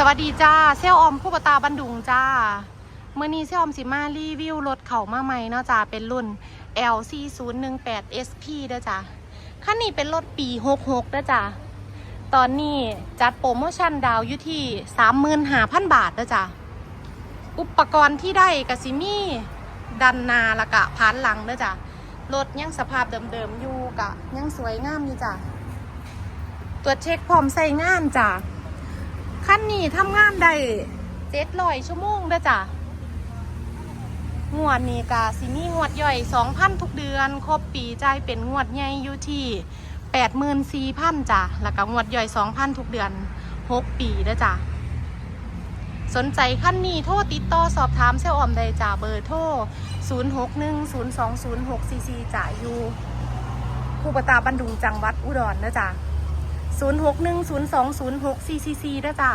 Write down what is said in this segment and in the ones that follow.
สวัสดีจ้าเซลออมคู่ปตาบันดุงจ้าเมื่อนี้เซลออมสิมารีวิวรถเขามาใหม่เนาะจ้าเป็นรุ่น LC 0 1 8 SP เด้อจ้าคันนี้เป็นรถปี 66เด้อจ้าตอนนี้จัดโปรโมชั่นดาวอยู่ที่ 35,000 บาทเด้อจ้าอุปกรณ์ที่ได้กสิมีดันนาละกะพานหลังเด้อจ้ารถยังสภาพเดิมๆอยู่กะยังสวยงามอยู่จ้าตรวจเช็คพร้อมใส่งานจ้า ขั้นนี้ทำงานได้เจ็ดร้อยชั่วโมงเด้อจ้ะงวดนี้กะสิมีงวดย่อยสองพันทุกเดือน ครบปีจ่ายเป็นงวดใหญ่อยู่ที่แปดหมื่นสี่พันจ้ะแล้วก็งวดย่อยสองพันทุกเดือนหกปีเด้อจ้ะสนใจขั้นนี้โทรติดต่อสอบถามเซลล์ออมได้จ้ะเบอร์โทร 0 6 1 0 2 0 6 4 4จ่ายอยู่คูปตาบันดุงจังหวัดอุดรเด้อจ้ะ 0 6 1 0 2 0 6 4 4 4ด้วยจ้า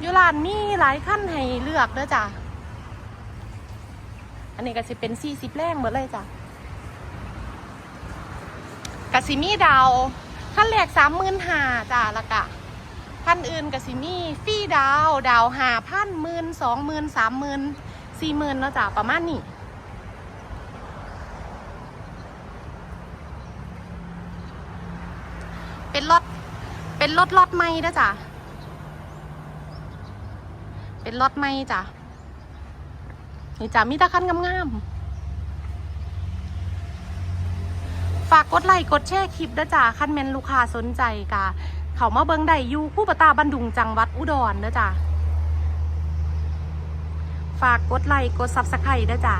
อยู่ร้านมีหลายขั้นให้เลือกเด้อจ้ะ อันนี้ก็จะเป็น40แรงหมดเลยจ้ะกสิมีดาวขั้นแรกสามหมื่นห้าจ้ะล้วก็พันอื่นกสิมีฟรีดาว ดาวหาพันหมื่นสองหมื่นสามหมื่น สี่หมื่นเนาะจ้ะประมาณนี้เป็นรถ เป็นรถรถใหม่นะจ้ะ เป็นรถใหม่จ้ะนี่จ้ะมีตะคันงามๆ ฝากกดไลค์กดแชร์คลิปนะจ้ะคันแมนลูกค้าสนใจกะ เขามาเบิงได้อยู่คู่ปะตาบันดุงจังหวัดอุดรนะจ้ะ ฝากกดไลค์กดซับสไครต์ด้วยจ้ะ